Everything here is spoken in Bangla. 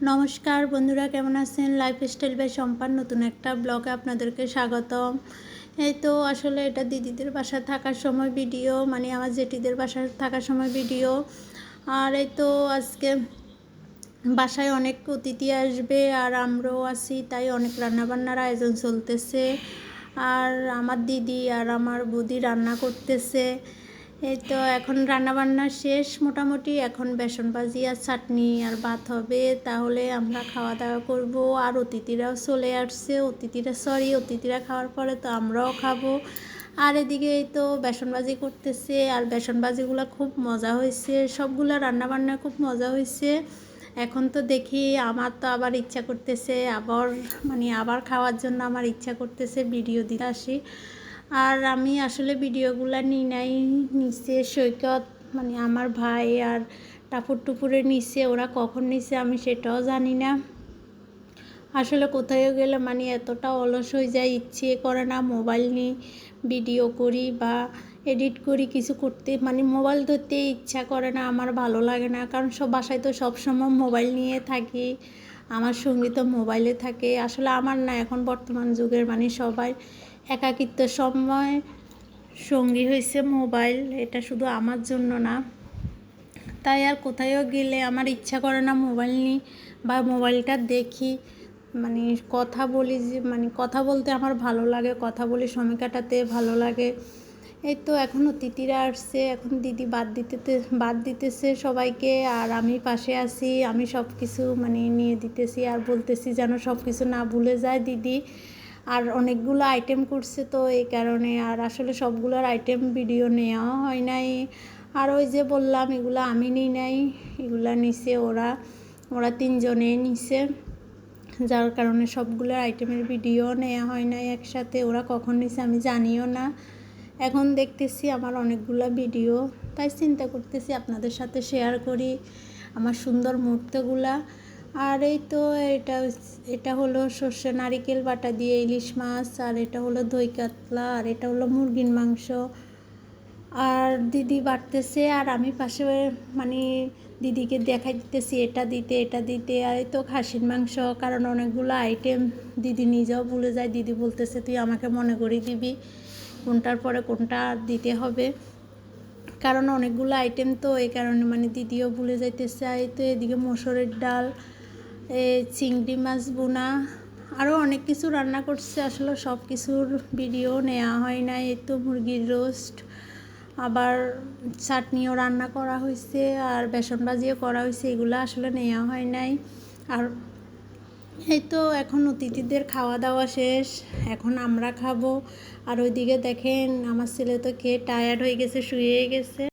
নমস্কার বন্ধুরা, কেমন আছেন? লাইফস্টাইল বাই সম্পান নতুন একটা ব্লগে আপনাদেরকে স্বাগতম। এই তো আসলে এটা দিদিদের বাসায় থাকার সময় ভিডিও মানে আমার জেঠিদের বাসায় থাকার সময় ভিডিও আর এই তো আজকে বাসায় অনেক অতিথি আসবে, আর আমরাও আছি, তাই অনেক রান্নাবান্নার আয়োজন চলতেছে। আর আমার দিদি আর আমার বৌদি রান্না করতেছে। এই তো এখন রান্নাবান্না শেষ মোটামুটি। এখন বেসন ভাজি আর চাটনি আর ভাত হবে। তাহলে আমরা খাওয়া দাওয়া করব। আর অতিথিরাও চলে আসছে। অতিথিরা সরি অতিথিরা খাওয়ার পরে তো আমরাও খাব। আর এদিকে এই তো বেসন ভাজি করতেছে। আর বেসন ভাজিগুলো খুব মজা হয়েছে। সবগুলো রান্নাবান্না খুব মজা হয়েছে। এখন তো দেখি আমার তো আবার ইচ্ছা করতেছে আবার মানে আবার খাওয়ার জন্য আমার ইচ্ছা করতেছে ভিডিও দিতে আসি। আর আমি আসলে ভিডিওগুলো নিই নাই নিচে সৈকত মানে আমার ভাই আর টাপুর টুপুরে নিচে ওরা কখন নিচে আমি সেটাও জানি না। আসলে কোথাও গেলে মানে এতটা অলস হয়ে যায়, ইচ্ছে করে না মোবাইল নিই ভিডিও করি বা এডিট করি, কিছু করতে মানে মোবাইল ধরতে ইচ্ছা করে না, আমার ভালো লাগে না। কারণ সব বাসায় তো সবসময় মোবাইল নিয়ে থাকি, আমার সঙ্গী তো মোবাইলে থাকে। আসলে আমার না, এখন বর্তমান যুগের মানে সবাই একাকিত্ব সময় সঙ্গী হয়েছে মোবাইল, এটা শুধু আমার জন্য না। তাই আর কোথায়ও গেলে আমার ইচ্ছা করে না মোবাইল নিই বা মোবাইলটা দেখি। মানে কথা বলি যে মানে কথা বলতে আমার ভালো লাগে, কথা বলি সময় কাটাতে ভালো লাগে। এই তো এখন অতিথিরা আসছে, এখন দিদি বাদ দিতে বাদ দিতেছে সবাইকে, আর আমি পাশে আছি, আমি সব কিছু মানে নিয়ে দিতেছি, আর বলতেছি যেন সব কিছু না ভুলে যায় দিদি। আর অনেকগুলো আইটেম করছে তো এই কারণে, আর আসলে সবগুলোর আইটেম ভিডিও নেওয়া হয় নাই। আর ওই যে বললাম, এগুলো আমি নিই নাই, এগুলো নিছে ওরা ওরা তিনজনে নিছে। যার কারণে সবগুলো আইটেমের ভিডিও নেওয়া হয় নাই একসাথে, ওরা কখন নিছে আমি জানিও না। এখন দেখতেছি আমার অনেকগুলো ভিডিও তাই চিন্তা করতেছি আপনাদের সাথে শেয়ার করি, আমার সুন্দর মুহূর্তগুলা। আর এই তো এটা এটা হলো সর্ষে নারিকেল বাটা দিয়ে ইলিশ মাছ, আর এটা হলো দই কাতলা, আর এটা হলো মুরগির মাংস। আর দিদি বাড়তেছে, আর আমি পাশে মানে দিদিকে দেখাই দিতেছি, এটা দিতে এটা দিতে। আর তো খাসির মাংস, কারণ অনেকগুলো আইটেম দিদি নিজেও ভুলে যায়। দিদি বলতেছে, তুই আমাকে মনে করি দিবি কোনটার পরে কোনটা দিতে হবে। কারণ অনেকগুলো আইটেম তো, এই কারণে মানে দিদিও ভুলে যাইতেছে। এই তো এদিকে মসুরের ডাল চিংড়ি মাছ বোনা আরও অনেক কিছু রান্না করছে। আসলে সব কিছুর ভিডিও নেওয়া হয় না এই তো মুরগির রোস্ট আবার চাটনিও রান্না করা হয়েছে আর বেসন ভাজিও করা হয়েছে এগুলো আসলে নেওয়া হয় নাই। আর এই তো এখন অতিথিদের খাওয়া দাওয়া শেষ, এখন আমরা খাব। আর ওইদিকে দেখেন, আমার ছেলে তো খেয়ে টায়ার্ড হয়ে গেছে, শুয়ে গেছে।